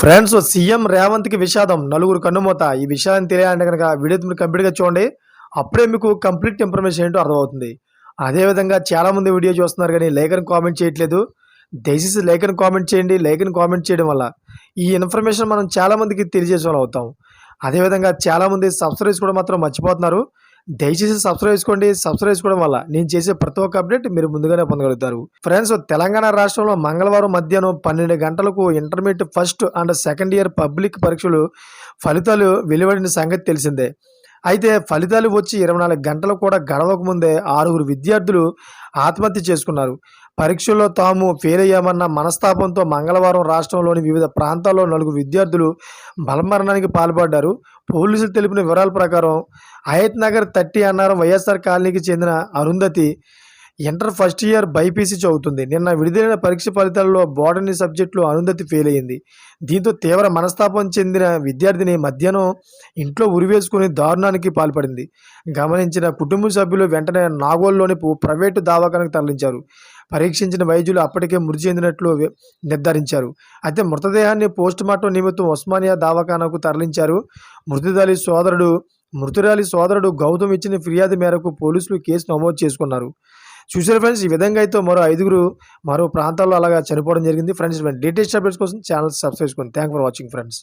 Friends CM రేవంత్కి విషాదం. నలుగురు కన్నుమూత. ఈ విషయాన్ని తెలియాలంటే కనుక వీడియో మీరు కంప్లీట్గా చూడండి. అప్పుడే మీకు కంప్లీట్ ఇన్ఫర్మేషన్ ఏంటో అర్థమవుతుంది. అదేవిధంగా చాలామంది వీడియో చూస్తున్నారు కానీ లేఖను కామెంట్ చేయట్లేదు. దయచేసి లేఖను కామెంట్ చేయండి. లేఖను కామెంట్ చేయడం వల్ల ఈ ఇన్ఫర్మేషన్ మనం చాలామందికి తెలియజేసే వాళ్ళు అవుతాం. అదేవిధంగా చాలామంది సబ్స్క్రైబ్స్ కూడా మాత్రం మర్చిపోతున్నారు. దయచేసి సబ్స్క్రైబ్ చేసుకోండి. సబ్స్క్రైబ్ చేసుకోవడం వల్ల నేను చేసే ప్రతి ఒక్క అప్డేట్ మీరు ముందుగానే పొందగలుగుతారు. ఫ్రెండ్స్ తెలంగాణ రాష్ట్రంలో మంగళవారం మధ్యాహ్నం పన్నెండు గంటలకు intermediate first and second year public పరీక్షలు ఫలితాలు వెలువడిన సంగతి తెలిసిందే. అయితే ఫలితాలు వచ్చి ఇరవై నాలుగు గంటలు కూడా గడవక ముందే ఆరుగురు విద్యార్థులు ఆత్మహత్య చేసుకున్నారు. పరీక్షల్లో తాము ఫెయిల్ అయ్యామన్న మనస్తాపంతో మంగళవారం రాష్ట్రంలోని వివిధ ప్రాంతాల్లో నలుగురు విద్యార్థులు బలమరణానికి పాల్పడ్డారు. పోలీసులు తెలిపిన వివరాల ప్రకారం అయత్ నగర్ థర్టీ అన్నారం వైఎస్ఆర్ కాలనీకి చెందిన Arundhati inter first year BiPC చదువుతుంది. నిన్న విడుదలైన పరీక్ష ఫలితాల్లో బోటనీ సబ్జెక్టులో అరుంధతి ఫెయిల్ అయింది దీంతో తీవ్ర మనస్తాపం చెందిన విద్యార్థిని మధ్యాహ్నం ఇంట్లో ఉరివేసుకుని దారుణానికి పాల్పడింది. గమనించిన కుటుంబ సభ్యులు వెంటనే నాగోల్లోని ప్రైవేటు దవాఖానకు తరలించారు. పరీక్షించిన వైద్యులు అప్పటికే మృతి చెందినట్లు నిర్ధారించారు. అయితే మృతదేహాన్ని పోస్టుమార్టం నిమిత్తం ఉస్మానియా దవాఖానకు తరలించారు. మృతురాలి సోదరుడు మృతురాలి సోదరుడు గౌతమ్ ఇచ్చిన ఫిర్యాదు మేరకు పోలీసులు కేసు నమోదు చేసుకున్నారు. చూసారు ఫ్రెండ్స్ ఈ విధంగా అయితే మరో ఐదుగురు మరో ప్రాంతాల్లో అలాగా చనిపోవడం జరిగింది. ఫ్రెండ్స్ లేటెస్ట్ అప్డేట్స్ కోసం ఛానల్ సబ్స్క్రైబ్ చేసుకోండి. Thank for watching friends